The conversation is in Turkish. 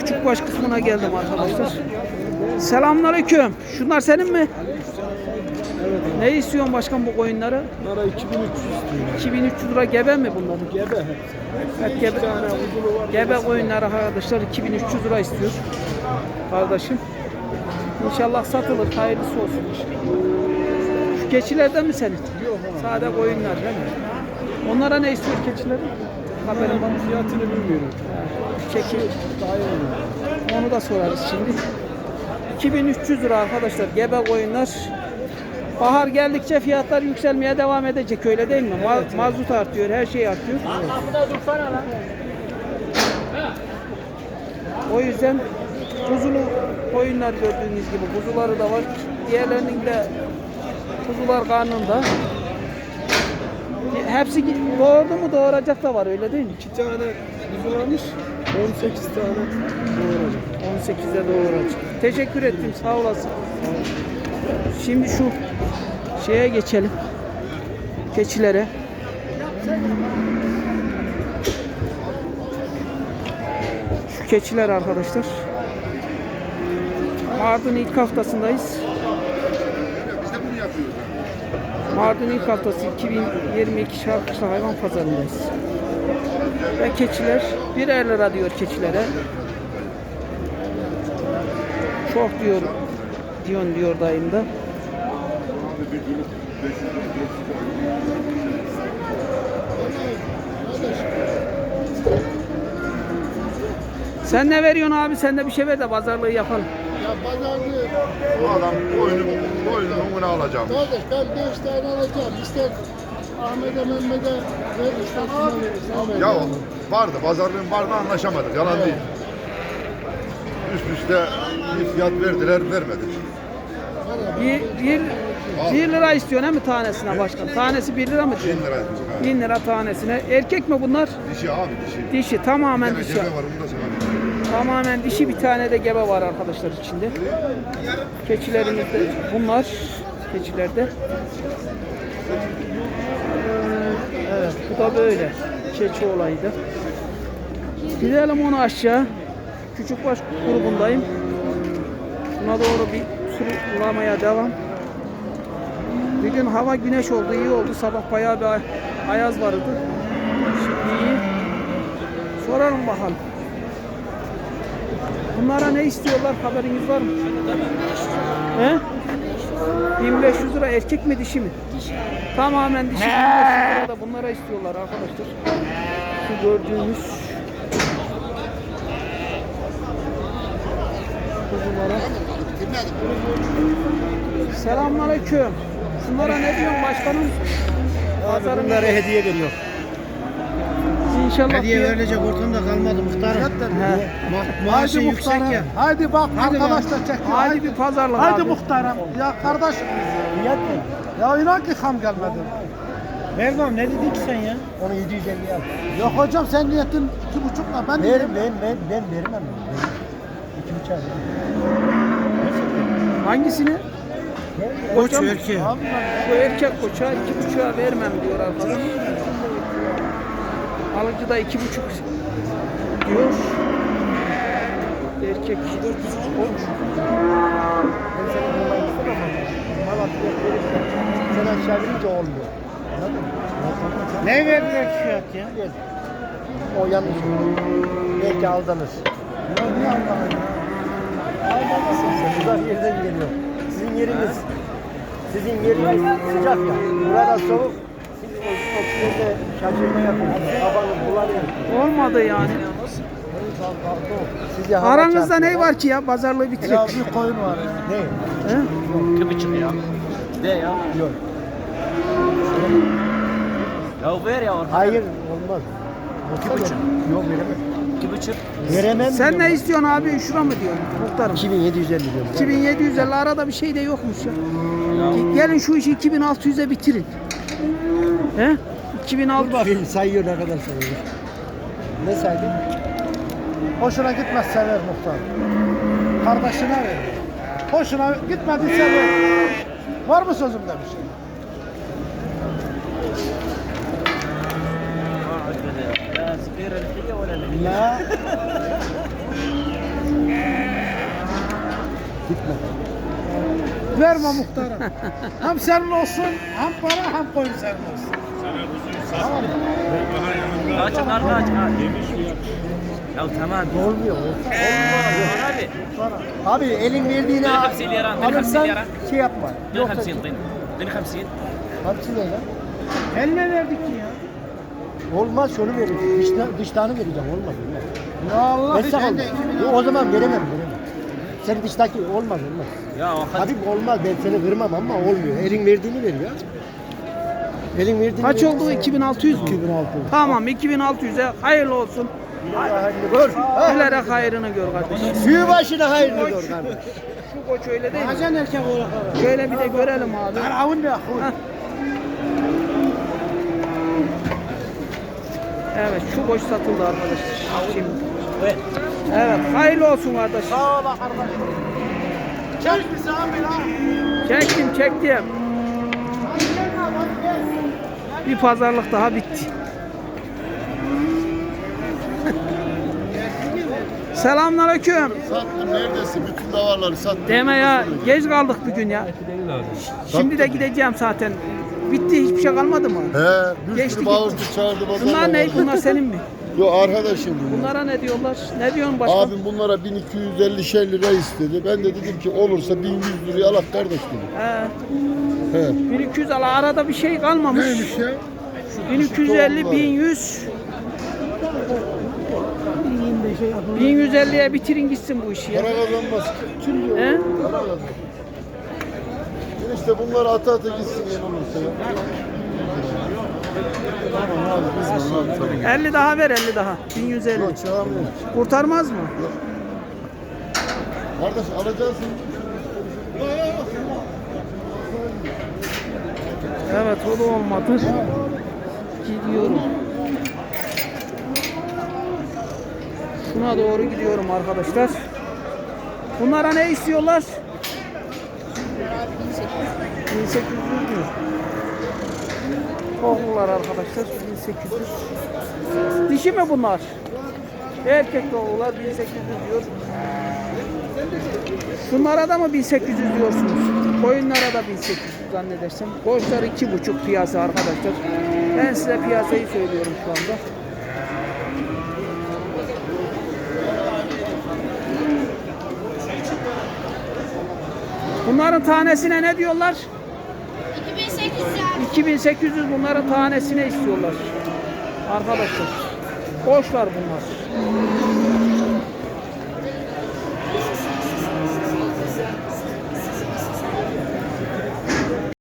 küçük baş kısmına geldim arkadaşlar. Selamünaleyküm. Şunlar senin mi? Ne istiyorsun başkan bu koyunları? Bunlara 2300 istiyorum. 2300 lira gebe mi bunlar? Gebe hep. Hep gebe, gebe koyunları arkadaşlar 2300 lira istiyor. Kardeşim. İnşallah satılır. Hayırlısı olsun. Şu keçilerden mi senin? Yok. Sade koyunlar değil mi? Onlara ne istiyor keçiler? Haberin var? Fiyatını bilmiyorum. Çeki. Daha iyi olur. Onu da sorarız şimdi. 2300 lira arkadaşlar gebe koyunlar. Bahar geldikçe fiyatlar yükselmeye devam edecek öyle değil mi? Ma- mazot artıyor, her şey artıyor. O yüzden kuzulu koyunlar gördüğünüz gibi kuzuları da var. Diğerlerinin de kuzular karnında. Hepsi doğurdu mu doğuracak da var öyle değil mi? İki tane uzunlamış. 18 tane doğuracak. 18'de doğuracak. Teşekkür ettim sağ olasın. Şimdi şu şeye geçelim. Keçilere. Şu keçiler arkadaşlar. Mardin ilk haftasındayız. Mardin ilk haftası 2022 Şarkışlı Hayvan Pazarındayız. Ve keçiler 1 lira diyor keçilere. Çok diyor diyorsun diyor dayım da. Sen ne veriyorsun abi? Sen de bir şey ver de pazarlığı yapalım. Ya pazarlığı Bu adam boynu, boynu numune alacağım. kardeş ben 5 tane alacağım. İster Ahmet'e Mehmet'e ver ister kime verirsen ver. Ya vardı, pazarlığın vardı anlaşamadık, yalan değil. Üst üste bir fiyat verdiler, vermedik. Bir, bir, bir lira istiyorsun he mi tanesine başkan? Tanesi bir lira mı diyor? 1000 lira. Ha. Bin lira tanesine. Erkek mi bunlar? Dişi abi, dişi. Dişi. Tamamen Bir dişi. tane var, onu da. Tamamen dişi bir tane de gebe var arkadaşlar içinde. Keçilerimizde bunlar. Keçilerde. Evet bu da böyle. Keçi olaydı. Gidelim onu aşağı. Küçükbaş grubundayım. Buna doğru bir sulamaya devam. Bir gün hava güneş oldu, iyi oldu. Sabah bayağı bir ay- ayaz vardı. Şimdi iyi. Soralım bakalım. Bunlara ne istiyorlar haberiniz var mı? He? 1500 lira erkek mi dişi mi? Dişi. Tamamen dişi 1500 lira da bunlara istiyorlar arkadaşlar. Şu gördüğünüz kuzulara. Selamünaleyküm. Şunlara ne diyorsun başkanım? Pazarın Bunlara hediye veriyor. İnşallah Hediye bir- verilecek ortamda kalmadı muhtarım. Ma maaşı yüksek ya. Haydi bak Hadi arkadaşlar çekiyor. Hadi bir pazarlık Haydi abi. muhtarım. Ya kardeş. Ne? Ya inan ki ham gelmedi. Vermem ne dedin ki sen ya? Onu 750 al. Yok hocam sen niyetin iki buçukla ben Ver, diyeyim. ben, ben, ben vermem. İki buçuk. Hangisini? Koç erkeği. Bu erkek koça iki buçuğa vermem diyor arkadaş. Alıcı da iki buçuk diyor. Erkek koç. Ben seni bulmayı istemem ama. Mal atıyor verirsen sen aşağı verince olmuyor. Anladın mı? Ne verdiler fiyat ya? O yanlış. Belki aldanır. Ya niye ya? Sen uzak yerden geliyor. Sizin yeriniz sizin yeriniz sıcak ya. Burada soğuk. Olmadı yani. Size Aranızda ne var ki ya? Pazarlığı Ya bitirelim. bir koyun var ya. Ne? He? İki buçuk ya. De ya. Yok. Ya ver ya orada. Hayır olmaz. İki buçuk. Yok veremem. İki buçuk. Veremem Sen ne istiyorsun abi? Şura mı diyorsun? Muhtarım. 2750 diyorum. 2750 arada bir şey de yokmuş ya. Gelin şu işi 2600'e bitirin. He? 2006. Dur bakayım sayıyor ne kadar sayıyor. Ne saydın? Hoşuna gitmezse ver muhtar. Kardeşine ver. Hoşuna gitmediyse ver. Var mı sözümde bir şey? لا Gitme. Verme muhtara. hem senin olsun, hem para, hem koyun senin olsun. Tamam mı? Aç karnı aç. Ya tamam. Olmuyor. Abi. Abi elin verdiğine... Ben 50 lira. Ben 50 lira. Şey yapma. Ben 50 lira. Ben 50 50 lira. Eline verdik ki ya. Olmaz şunu verir. Dıştan, dıştanı vereceğim olmaz. olmaz. Ya Allah. Mesela, o zaman veremem. Senin dıştaki olmaz olmaz. Ya o kaç... Olmaz ben seni kırmam ama olmuyor. Elin verdiğini ver ya. Elin verdiğini Kaç ver. oldu? 2600 mü? 2600. Tamam 2600'e hayırlı olsun. Hayırlı gör. Bilerek hayrını gör kardeşim. Suyu başına hayrını gör kardeşim. Şu koç öyle değil mi? Hacan erkek olarak. Şöyle bir de görelim abi. Karavun da Evet şu boş satıldı arkadaşlar. Şimdi. Evet hayırlı olsun kardeş. Sağ ol kardeşim. Çek bizi abi lan. Çektim çektim. Bir pazarlık daha bitti. Selamünaleyküm. Sattım neredesin? Bütün davarları sattım. Deme ya geç kaldık bir gün ya. Şimdi de gideceğim zaten. Bitti hiçbir şey kalmadı mı? He, bir Geçti sürü gitti. bağırdı çağırdı. Bunlar ne? Bunlar senin mi? Yo arkadaşım bunlar. Bunlara ne diyorlar? Ne diyorsun başkan? Abim bunlara 1250 lira istedi. Ben de dedim ki olursa 1100 liraya alak kardeş dedim. He, He. 1200 ala arada bir şey kalmamış. Neymiş ya? 1250, 1100. 1150'ye bitirin gitsin bu işi ya. Para kazanmaz. He? Para kazanmaz. İşte bunları ata ata gitsin en 50 daha ver 50 daha. 1150. Yok çağırmıyor. Kurtarmaz mı? Kardeş alacaksın. Evet o da olmadı. Gidiyorum. Şuna doğru gidiyorum arkadaşlar. Bunlara ne istiyorlar? 1800 diyor. Tohumlar arkadaşlar 1800. Dişi mi bunlar? Erkek tohumlar 1800 diyor. Şunlara da mı 1800 diyorsunuz? Koyunlara da 1800 zannedersem. Koçlar 2,5 piyasa arkadaşlar. Ben size piyasayı söylüyorum şu anda. Bunların tanesine ne diyorlar? 2800 abi. 2800 bunların tanesine istiyorlar. Arkadaşlar. Boşlar bunlar.